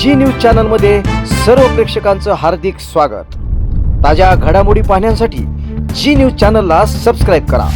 जी news चॅनलमध्ये सर्व प्रेक्षकांचं हार्दिक स्वागत. ताज्या घडामोडी पाहण्यासाठी जी न्यूज चॅनलला सबस्क्राईब करा.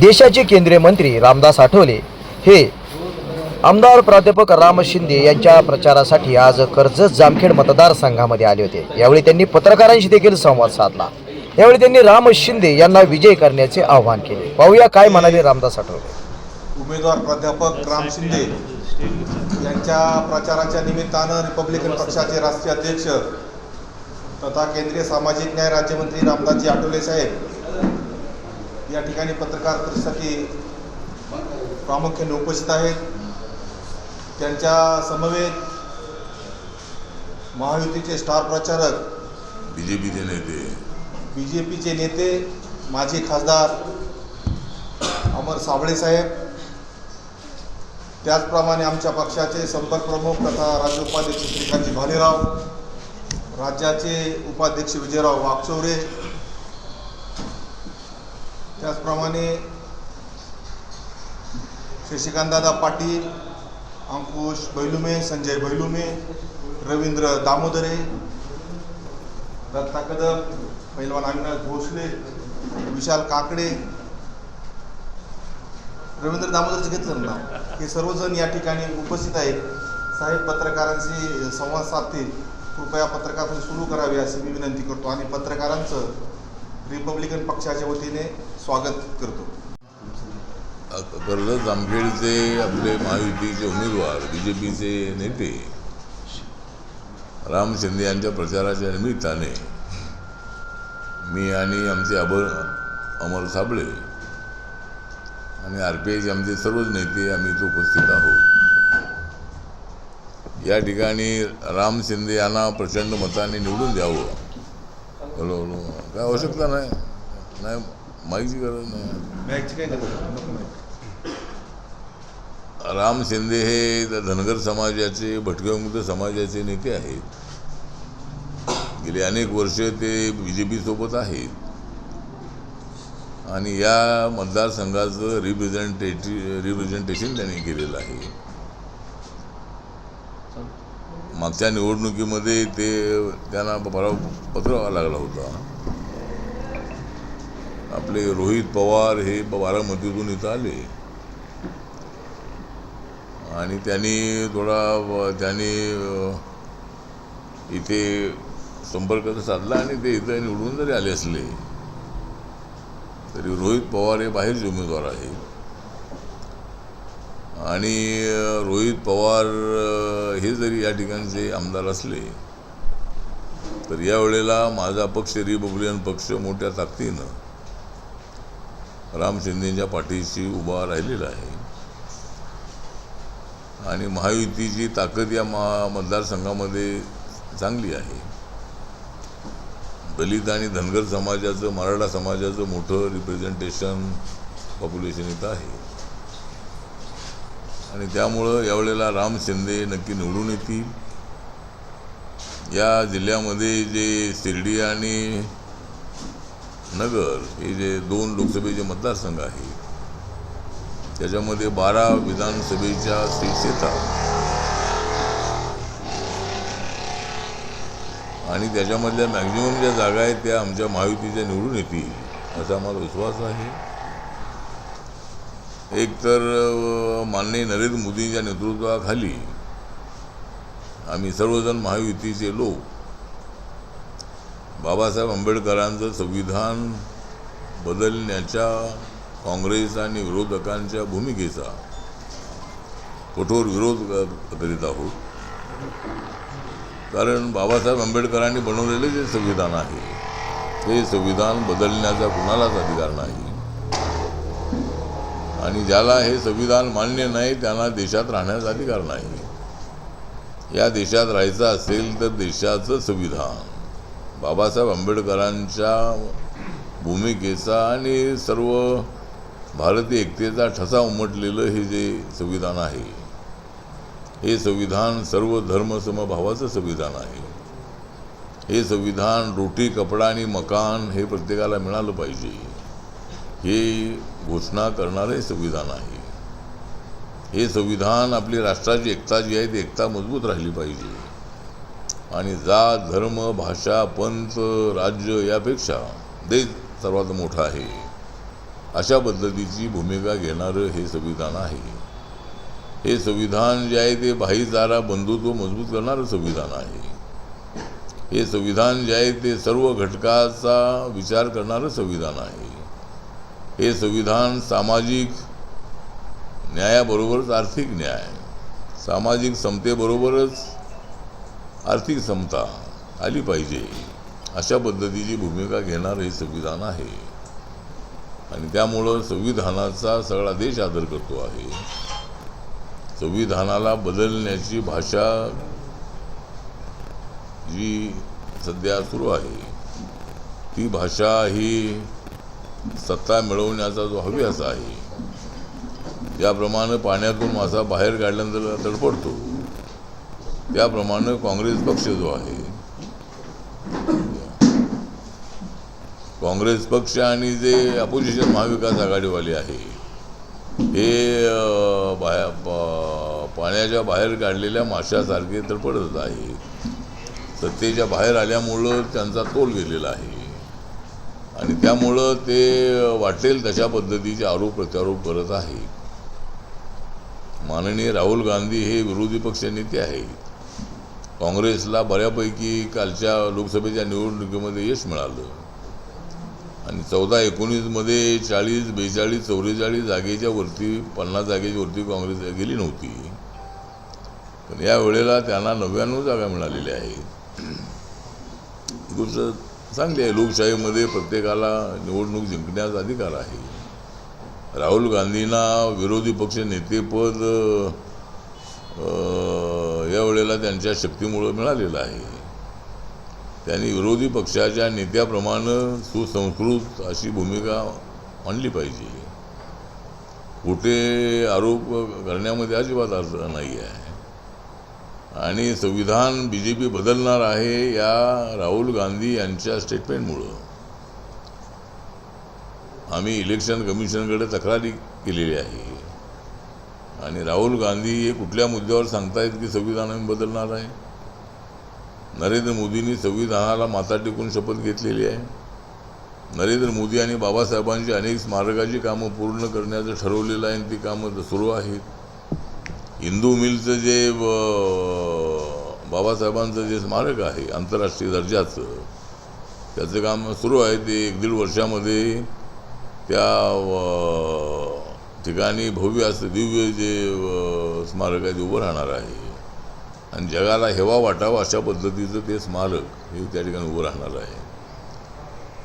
देशाचे केंद्रीय मंत्री रामदास आठवले हे आमदार प्राध्यापक राम शिंदे यांच्या प्रचारासाठी आज कर्जत जामखेड मतदारसंघामध्ये आले होते. यावेळी त्यांनी पत्रकारांशी देखील संवाद साधला. यावेळी त्यांनी राम शिंदे यांना विजय करण्याचे आवाहन केले. पाहूया काय म्हणाले रामदास आठवले. उमेदवार प्राध्यापक राम शिंदे यांच्या प्रचाराच्या निमित्तानं रिपब्लिकन पक्षाचे राष्ट्रीय अध्यक्ष तथा केंद्रीय सामाजिक न्याय राज्यमंत्री रामदासजी आठवले साहेब. या ठिकाणी पत्रकार परिषदेसाठी प्रामुख्याने उपस्थित आहेत. त्यांच्या समवेत महायुतीचे स्टार प्रचारक बीजेपीचे नेते. बी जे पीचे नेते माजी खासदार अमर साबळे साहेब. त्याचप्रमाणे आमच्या पक्षाचे संपर्क प्रमुख तथा राज्य उपाध्यक्ष श्रीकांतजी भालेराव राज्याचे उपाध्यक्ष विजयराव वागचौरे त्याचप्रमाणे शशिकांतदादा पाटील अंकुश बैलुमे संजय बैलुमे रवींद्र दामोदरे दत्ता कदम पैलवान अविनाश भोसले विशाल काकडे रवींद्र दामोदरचं घेतलं ना हे सर्वजण या ठिकाणी उपस्थित आहेत. साहेब पत्रकारांशी संवाद साधतील. कृपया पत्रकार सुरू करावी अशी मी विनंती करतो आणि पत्रकारांचं रिपब्लिकन पक्षाच्या वतीने स्वागत करतो. कर्जत जामखेडचे आपले महायुतीचे उमेदवार बी जे पीचे नेते राम शिंदे यांच्या प्रचाराच्या निमित्ताने मी आणि आमचे अबर अमर साबळे आणि आर पी आयचे आमचे सर्वच नेते आम्ही इथे उपस्थित आहोत. या ठिकाणी राम शिंदे यांना प्रचंड मताने निवडून द्यावं. हॅलो हॅलो काय आवश्यकता नाही. नाही माहिती गरज नाही. राम शिंदे हे धनगर समाजाचे भटकमुक्त समाजाचे नेते आहेत. गेली अनेक वर्ष ते बी जे पी सोबत आहेत. आणि या मतदारसंघाचं रिप्रेझेंटेटिव रिप्रेझेंटेशन त्यांनी केलेलं आहे. मागच्या निवडणुकीमध्ये ते त्यांना पराभव पत्र लागला होता. आपले रोहित पवार हे बारामतीतून इथं आले. आणि त्यांनी थोडा त्यांनी इथे संपर्क साधला आणि ते इथं निवडून जरी आले असले तरी रोहित पवार हे बाहेरचे उमेदवार आहेत. आणि रोहित पवार हे जरी या ठिकाणचे आमदार असले तर यावेळेला माझा पक्ष रिपब्लिकन पक्ष मोठ्या ताकदीनं राम शिंदेच्या पाठीशी उभा राहिलेला आहे. आणि महायुतीची ताकद या महा मतदारसंघामध्ये चांगली आहे. दलित आणि धनगर समाजाचं मराठा समाजाचं मोठं रिप्रेझेंटेशन पॉप्युलेशन इथं आहे. आणि त्यामुळं यावेळेला राम शिंदे नक्की निवडून येतील. या जिल्ह्यामध्ये जे शिर्डी आणि नगर हे जे दोन लोकसभेचे मतदारसंघ आहेत त्याच्यामध्ये बारा विधानसभेच्या सीट्स येतात आणि त्याच्यामधल्या मॅक्झिमम ज्या जागा आहेत त्या आमच्या महायुतीच्या निवडून येतील असा आम्हाला विश्वास आहे. एक तर माननीय नरेंद्र मोदींच्या नेतृत्वाखाली आम्ही सर्वजण महायुतीचे लोक. बाबासाहेब आंबेडकरांचं संविधान बदलण्याच्या काँग्रेस आणि विरोधकांच्या भूमिकेचा कठोर विरोध करीत आहोत. कारण बाबासाहेब आंबेडकरांनी बनवलेले जे संविधान आहे ते संविधान बदलण्याचा कुणालाच अधिकार नाही. आणि ज्याला हे संविधान मान्य नाही त्यांना देशात राहण्याचा अधिकार नाही. या देशात राहायचं असेल तर देशाचं संविधान. बाबासाहेब आंबेडकरांच्या भूमिकेचा आणि सर्व भारतीय एकतेचा ठसा उमटलेलं हे जे संविधान आहे हे संविधान सर्व धर्मसमभावाचं संविधान आहे. हे संविधान रोटी कपडा आणि मकान हे प्रत्येकाला मिळालं पाहिजे. हे घोषणा करणारे संविधान आहे. हे संविधान आपली राष्ट्राची एकता जी आहे ती एकता मजबूत राहिली पाहिजे. आणि जात धर्म भाषा पंथ राज्य यापेक्षा देश सर्वात मोठा आहे. अशा पद्धतीची भूमिका घेणारं हे संविधान आहे. हे संविधान जे आहे ते भाईचारा बंधुत्व मजबूत करणारं संविधान आहे. हे संविधान जे आहे ते सर्व घटकाचा विचार करणारं संविधान आहे. हे संविधान सामाजिक न्यायाबरोबरच आर्थिक न्याय सामाजिक समतेबरोबरच आर्थिक समता आली पाहिजे अशा पद्धतीची भूमिका घेणारं हे संविधान आहे. आणि त्यामुळं संविधानाचा सगळा देश आदर करतो आहे. संविधानाला बदलण्याची भाषा जी सध्या सुरू आहे ती भाषा ही सत्ता मिळवण्याचा जो हव्यास आहे ज्याप्रमाणे पाण्यातून मासा बाहेर काढल्यानंतर तडफडतो. त्याप्रमाणे काँग्रेस पक्ष जो आहे काँग्रेस पक्ष आणि जे अपोजिशन महाविकास आघाडीवाले आहे हे बाहेर पाण्याच्या बाहेर काढलेल्या माशासारखे तडपडत आहे. सत्तेच्या बाहेर आल्यामुळं त्यांचा तोल गेलेला आहे. आणि त्यामुळं ते वाटेल तशा पद्धतीचे आरोप प्रत्यारोप करत आहे. माननीय राहुल गांधी हे विरोधी पक्ष नेते आहेत. काँग्रेसला बऱ्यापैकी कालच्या लोकसभेच्या निवडणुकीमध्ये यश मिळालं. आणि चौदा एकोणीसमध्ये चाळीस बेचाळीस चौवेचाळीस जागेच्या वरती पन्नास जागेच्या वरती काँग्रेस गेली नव्हती. पण या वेळेला त्यांना नव्याण्णव जागा मिळालेल्या आहेत. ही गोष्ट चांगली आहे. लोकशाहीमध्ये प्रत्येकाला निवडणूक जिंकण्याचा अधिकार आहे. राहुल गांधींना विरोधी पक्ष नेतेपद या वेळेला त्यांच्या शक्तीमुळं मिळालेलं आहे. त्यांनी विरोधी पक्षाच्या नेत्याप्रमाणे सुसंस्कृत अशी भूमिका मांडली पाहिजे. कुठे आरोप करण्यामध्ये अजिबात अर्थ नाही आहे आणि संविधान बी जे पी बदलणार आहे या राहुल गांधी यांच्या स्टेटमेंटमुळं आम्ही इलेक्शन कमिशनकडे तक्रारी केलेली आहे. आणि राहुल गांधी हे कुठल्या मुद्द्यावर सांगतायत की संविधान आम्ही बदलणार आहे? नरेंद्र मोदींनी संविधानाला माता टेकून शपथ घेतलेली आहे. नरेंद्र मोदी आणि बाबासाहेबांची अनेक स्मारकाची कामं पूर्ण करण्याचं ठरवलेलं आहे आणि ती कामं सुरू आहेत. हिंदू मिलचं जे बाबासाहेबांचं जे स्मारक आहे आंतरराष्ट्रीय दर्जाचं त्याचं काम सुरू आहे. ते एक दीड वर्षामध्ये त्या ठिकाणी भव्य असं दिव्य जे स्मारक आहे ते उभं राहणार आहे. आणि जगाला हेवा वाटावा अशा पद्धतीचं ते स्मारक हे त्या ठिकाणी उभं राहणार आहे.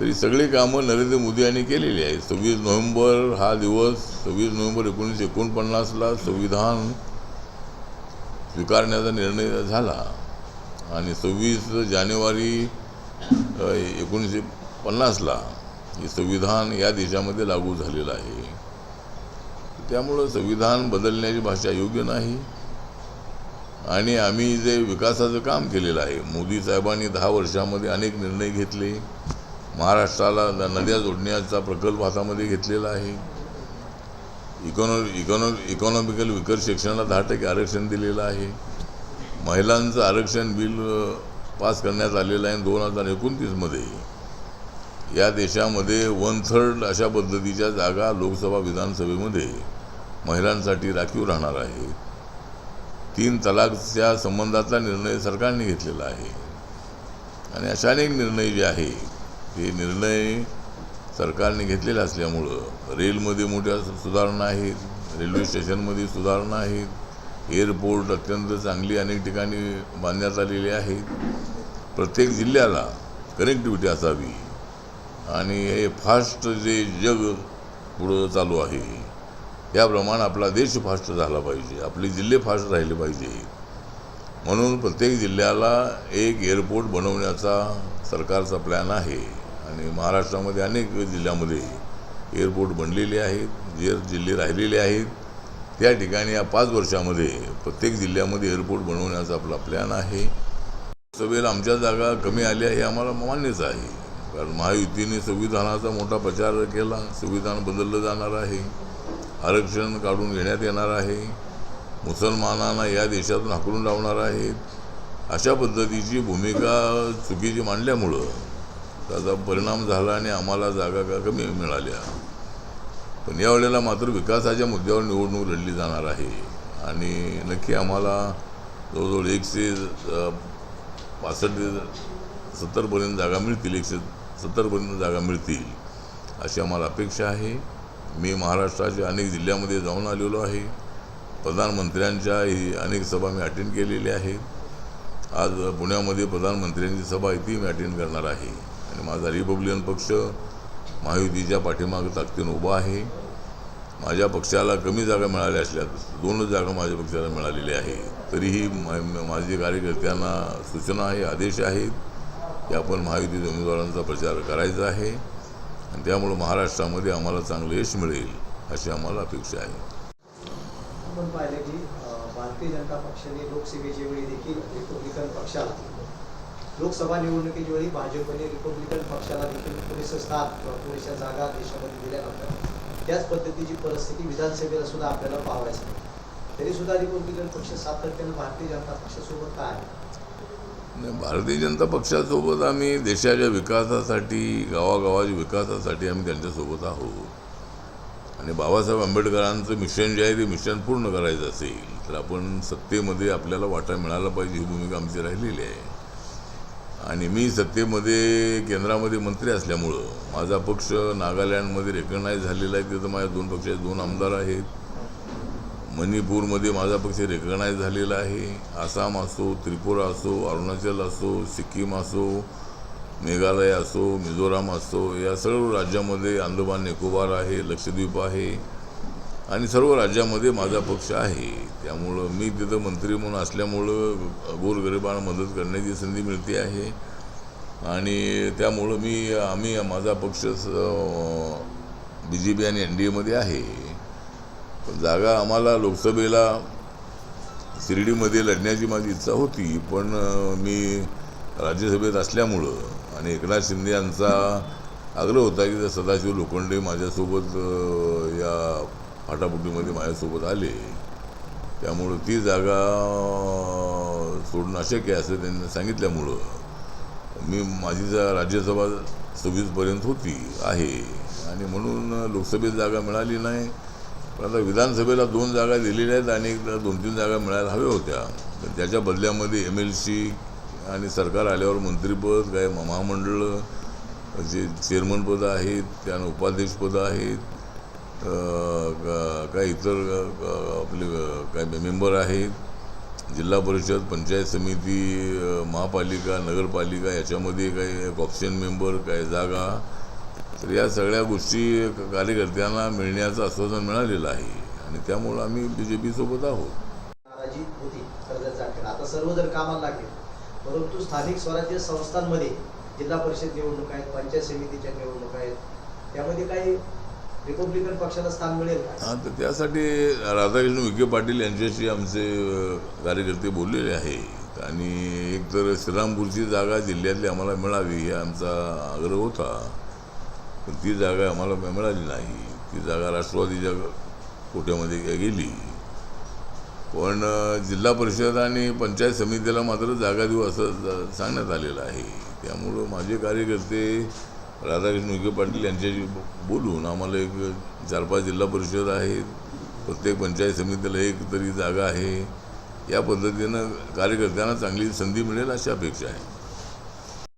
तरी सगळी कामं नरेंद्र मोदी यांनी केलेली आहेत. सव्वीस नोव्हेंबर हा दिवस सव्वीस नोव्हेंबर एकोणीसशे एकोणपन्नासला संविधान स्वीकारण्याचा निर्णय झाला आणि सव्वीस जानेवारी एकोणीसशे पन्नासला हे संविधान या देशामध्ये लागू झालेलं आहे. त्यामुळं संविधान बदलण्याची भाषा योग्य नाही. आणि आम्ही जे विकासाचं काम केलेलं आहे मोदी साहेबांनी दहा वर्षामध्ये अनेक निर्णय घेतले. महाराष्ट्राला नद्या जोडण्याचा प्रकल्प हातामध्ये घेतलेला आहे. इकॉनो इकॉनो इकॉनॉमिकल विकर शिक्षणाला दहा टक्के आरक्षण दिलेलं आहे. महिलांचं आरक्षण बिल पास करण्यात आलेलं आहे दोन हजार एकोणतीसमध्ये. या देशामध्ये वन थर्ड अशा पद्धतीच्या जागा लोकसभा विधानसभेमध्ये महिलांसाठी राखीव राहणार आहेत. तीन तलाकच्या संबंधातला निर्णय सरकारने घेतलेला आहे. आणि अशा अनेक निर्णय जे आहे हे निर्णय सरकारने घेतलेले असल्यामुळं रेलमध्ये मोठ्या सुधारणा आहेत रेल्वे स्टेशनमध्ये सुधारणा आहेत एअरपोर्ट अत्यंत चांगली अनेक ठिकाणी बांधण्यात आलेली आहेत. प्रत्येक जिल्ह्याला कनेक्टिव्हिटी असावी. आणि हे फास्ट जे जग पुढं चालू आहे याप्रमाणे आपला देश फास्ट झाला पाहिजे आपले जिल्हे फास्ट राहिले पाहिजे. म्हणून प्रत्येक जिल्ह्याला एक एअरपोर्ट बनवण्याचा सरकारचा प्लॅन आहे. आणि महाराष्ट्रामध्ये अनेक जिल्ह्यामध्ये एअरपोर्ट बनलेले आहेत जे जिल्हे राहिलेले आहेत. त्या ठिकाणी या पाच वर्षामध्ये प्रत्येक जिल्ह्यामध्ये एअरपोर्ट बनवण्याचा आपला प्लॅन आहे. सभेला आमच्या जागा कमी आल्या हे आम्हाला मान्यच आहे. कारण महायुतीने संविधानाचा मोठा प्रचार केला संविधान बदललं जाणार आहे. आरक्षण काढून घेण्यात येणार आहे. मुसलमानांना या देशातून हाकलून लावणार आहेत. अशा पद्धतीची भूमिका चुकीची मांडल्यामुळं त्याचा परिणाम झाला आणि आम्हाला जागा का कमी मिळाल्या. पण यावेळेला मात्र विकासाच्या मुद्द्यावर निवडणूक लढली जाणार आहे. आणि नक्की आम्हाला जवळजवळ एकशे पासष्ट ते सत्तरपर्यंत जागा मिळतील एकशे सत्तरपर्यंत जागा मिळतील अशी आम्हाला अपेक्षा आहे. मी महाराष्ट्राच्या अनेक जिल्ह्यामध्ये जाऊन आलेलो आहे. प्रधानमंत्र्यांच्या ही अनेक सभा मी अटेंड केलेल्या आहेत. आज पुण्यामध्ये प्रधानमंत्र्यांची सभा आहे ती मी अटेंड करणार आहे. आणि माझा रिपब्लिकन पक्ष महायुतीच्या पाठीमागं ताकदीनं उभा आहे. माझ्या पक्षाला कमी जागा मिळाल्या असल्या दोनच जागा माझ्या पक्षाला मिळालेल्या आहे तरीही माझे कार्यकर्त्यांना सूचना आहे आदेश आहेत. की आपण महायुतीच्या उमेदवारांचा प्रचार करायचा आहे. आणि त्यामुळं महाराष्ट्रामध्ये आम्हाला चांगलं यश मिळेल अशी आम्हाला अपेक्षा आहे. आपण पाहिलं की भारतीय जनता पक्षाने लोकसभेच्या वेळी देखील रिपब्लिकन पक्षाला लोकसभा निवडणुकीच्या वेळी भाजपने रिपब्लिकन पक्षाला देखील पुरेसं स्थान किंवा पुरेशा जागा देशामध्ये दिल्या नव्हत्या. त्याच पद्धतीची परिस्थिती विधानसभेला सुद्धा आपल्याला पाहावयास तरी सुद्धा रिपब्लिकन पक्ष सातत्यानं भारतीय जनता पक्षासोबत काय आहे. म्हणजे भारतीय जनता पक्षासोबत आम्ही देशाच्या विकासासाठी गावागावाच्या विकासासाठी आम्ही त्यांच्यासोबत आहोत. आणि बाबासाहेब आंबेडकरांचं मिशन जे आहे ते मिशन पूर्ण करायचं असेल तर आपण सत्तेमध्ये आपल्याला वाटा मिळाला पाहिजे ही भूमिका आमची राहिलेली आहे. आणि मी सत्तेमध्ये केंद्रामध्ये मंत्री असल्यामुळं माझा पक्ष नागालँडमध्ये रेकग्नाईज झालेला आहे तिथं माझ्या दोन पक्षाचे दोन आमदार आहेत. मणिपूरमध्ये माझा पक्ष रेकग्नाईज झालेला आहे. आसाम असो त्रिपुरा असो अरुणाचल असो सिक्कीम असो मेघालय असो मिझोराम असो या सर्व राज्यामध्ये अंदमान निकोबार आहे लक्षद्वीप आहे. आणि सर्व राज्यामध्ये माझा पक्ष आहे. त्यामुळं मी तिथं मंत्री म्हणून असल्यामुळं गोरगरिबांना मदत करण्याची संधी मिळते आहे. आणि त्यामुळं मी आम्ही माझा पक्ष बी जे पी आणि एन डी एमध्ये आहे. जागा आम्हाला लोकसभेला शिर्डीमध्ये लढण्याची माझी इच्छा होती पण मी राज्यसभेत असल्यामुळं आणि एकनाथ शिंदे यांचा आग्रह होता की जर सदाशिव लोखंडे माझ्यासोबत या फाटाफुटीमध्ये माझ्यासोबत आले. त्यामुळं ती जागा सोडणं अशक्य आहे असं त्यांनी सांगितल्यामुळं मी माझी जा राज्यसभा सव्वीसपर्यंत होती आहे. आणि म्हणून लोकसभेत जागा मिळाली नाही. पण आता विधानसभेला दोन जागा दिलेल्या आहेत आणि एकदा दोन तीन जागा मिळायला हव्या होत्या. तर त्याच्या बदल्यामध्ये एम एल सी आणि सरकार आल्यावर मंत्रिपद काय महामंडळ जे चेअरमनपदं आहेत त्यानं उपाध्यक्षपदं आहेत का- काय इतर आपले काय मेंबर आहेत जिल्हा परिषद पंचायत समिती महापालिका नगरपालिका याच्यामध्ये काही ऑप्शन मेंबर काय जागा तर या सगळ्या गोष्टी कार्यकर्त्यांना मिळण्याचं आश्वासन मिळालेलं आहे. आणि त्यामुळं आम्ही बी जे पीसोबत आहोत. नाराजी होती कर्जत जाखेर आता सर्वजण कामाला लागले परंतु स्थानिक स्वराज्य संस्थांमध्ये जिल्हा परिषद निवडणूक आहेत पंचायत समितीच्या निवडणूक आहेत त्यामध्ये काही रिपब्लिकन पक्षाला स्थान मिळेल हां तर त्यासाठी राधाकृष्ण विखे पाटील यांच्याशी आमचे कार्यकर्ते बोललेले आहेत. आणि एकतर श्रीरामपूरची जागा जिल्ह्यातली आम्हाला मिळावी हे आमचा आग्रह होता. पण ती जागा आम्हाला मिळाली नाही. ती जागा राष्ट्रवादीच्या कोट्यामध्ये गेली. पण जिल्हा परिषद आणि पंचायत समितीला मात्र जागा देऊ असं सांगण्यात आलेलं आहे. त्यामुळं माझे कार्यकर्ते राधाकृष्ण विखे पाटील यांच्याशी बोलून आम्हाला एक चार पाच जिल्हा परिषद आहेत. प्रत्येक पंचायत समितीला एक तरी जागा आहे. या पद्धतीनं कार्यकर्त्यांना चांगली संधी मिळेल अशी अपेक्षा आहे.